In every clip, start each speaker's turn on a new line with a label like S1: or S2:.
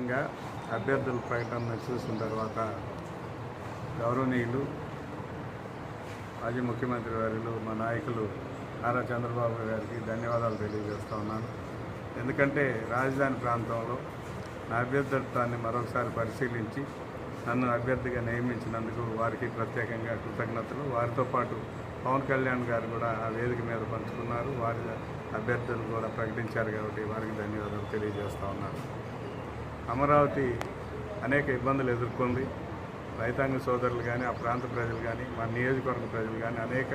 S1: ముఖ్యంగా అభ్యర్థుల ప్రకటన చూసిన తర్వాత గౌరవనీయులు మాజీ ముఖ్యమంత్రి వారిలు మా నాయకులు నారా చంద్రబాబు గారికి ధన్యవాదాలు తెలియజేస్తా ఉన్నాను. ఎందుకంటే రాజధాని ప్రాంతంలో నా అభ్యర్థిత్వాన్ని మరొకసారి పరిశీలించి నన్ను అభ్యర్థిగా నియమించినందుకు వారికి ప్రత్యేకంగా కృతజ్ఞతలు. వారితో పాటు పవన్ కళ్యాణ్ గారు కూడా ఆ వేదిక మీద పంచుకున్నారు. వారి అభ్యర్థులు కూడా ప్రకటించారు కాబట్టి వారికి ధన్యవాదాలు తెలియజేస్తా ఉన్నాను. అమరావతి అనేక ఇబ్బందులు ఎదుర్కొంది. రైతాంగ సోదరులు కానీ ఆ ప్రాంత ప్రజలు కానీ మా నియోజకవర్గ ప్రజలు కానీ అనేక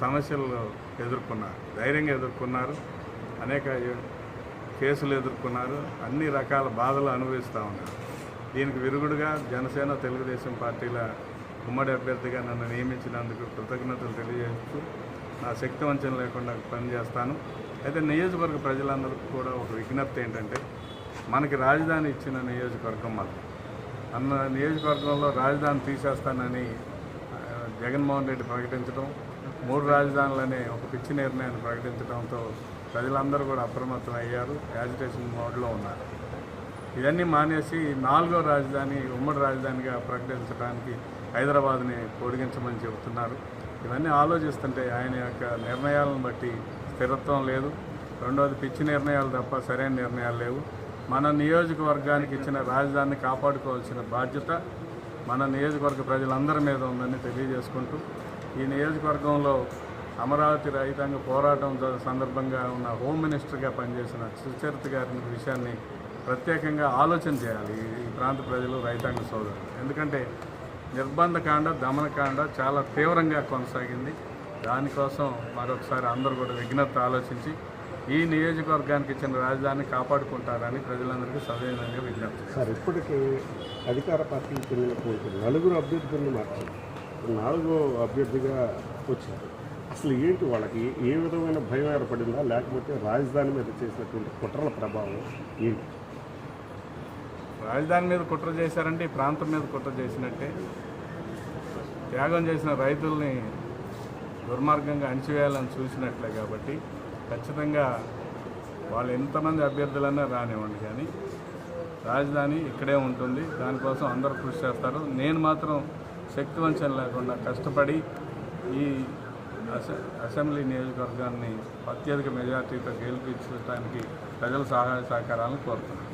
S1: సమస్యలు ఎదుర్కొన్నారు. ధైర్యంగా ఎదుర్కొన్నారు. అనేక కేసులు ఎదుర్కొన్నారు. అన్ని రకాల బాధలు అనుభవిస్తూ ఉన్నారు. దీనికి విరుగుడుగా జనసేన తెలుగుదేశం పార్టీల ఉమ్మడి అభ్యర్థిగా నన్ను నియమించినందుకు కృతజ్ఞతలు తెలియజేస్తూ నా శక్తి వంచన లేకుండా పనిచేస్తాను. అయితే నియోజకవర్గ ప్రజలందరికీ కూడా ఒక విజ్ఞప్తి ఏంటంటే మనకి రాజధాని ఇచ్చిన నియోజకవర్గం మనం అన్న నియోజకవర్గంలో రాజధాని తీసేస్తానని జగన్మోహన్ రెడ్డి ప్రకటించడం మూడు రాజధానులనే ఒక పిచ్చి నిర్ణయాన్ని ప్రకటించడంతో ప్రజలందరూ కూడా అప్రమత్తం అయ్యారు యాజిటేషన్ మోడ్లో ఉన్నారు. ఇవన్నీ మానేసి నాలుగో రాజధాని ఉమ్మడి రాజధానిగా ప్రకటించడానికి హైదరాబాద్ని పొడిగించమని చెబుతున్నారు. ఇవన్నీ ఆలోచిస్తుంటే ఆయన యొక్క నిర్ణయాలను బట్టి స్థిరత్వం లేదు. రెండవది పిచ్చి నిర్ణయాలు తప్ప సరైన నిర్ణయాలు లేవు. మన నియోజకవర్గానికి ఇచ్చిన రాజధానిని కాపాడుకోవాల్సిన బాధ్యత మన నియోజకవర్గ ప్రజలందరి మీద ఉందని తెలియజేసుకుంటూ ఈ నియోజకవర్గంలో అమరావతి రైతాంగ పోరాటం సందర్భంగా ఉన్న హోమ్ మినిస్టర్గా పనిచేసిన సుచరిత గారి విషయాన్ని ప్రత్యేకంగా ఆలోచన చేయాలి ఈ- ఈ ప్రాంత ప్రజలు రైతాంగ సోదరులు. ఎందుకంటే నిర్బంధకాండ దమనకాండ చాలా తీవ్రంగా కొనసాగింది. దానికోసం మరొకసారి అందరూ కూడా విఘ్నత ఆలోచించి ఈ నియోజకవర్గానికి ఇచ్చిన రాజధానిని కాపాడుకుంటారని ప్రజలందరికీ సవినయంగా విజ్ఞప్తి.
S2: సార్ ఇప్పటికీ అధికార పార్టీకి చెందినటువంటి నలుగురు అభ్యర్థులను మార్చారు. నాలుగో అభ్యర్థిగా వచ్చారు అసలు ఏంటి వాళ్ళకి? ఏ విధమైన భయం ఏర్పడిందా? లేకపోతే రాజధాని మీద చేసినటువంటి కుట్రల ప్రభావం ఏంటి?
S1: రాజధాని మీద కుట్ర చేశారంటే ఈ ప్రాంతం మీద కుట్ర చేసినట్టే. త్యాగం చేసిన రైతుల్ని దుర్మార్గంగా అణిచివేయాలని చూసినట్లే కాబట్టి ఖచ్చితంగా వాళ్ళు ఎంతమంది అభ్యర్థులన్నా రానివ్వండి కానీ రాజధాని ఇక్కడే ఉంటుంది. దానికోసం అందరూ కృషి చేస్తారు. నేను మాత్రం శక్తి వంచన లేకుండా కష్టపడి ఈ అసెంబ్లీ నియోజకవర్గాన్ని అత్యధిక మెజార్టీతో గెలిపించడానికి ప్రజల సహాయ సహకారాలను కోరుతున్నాను.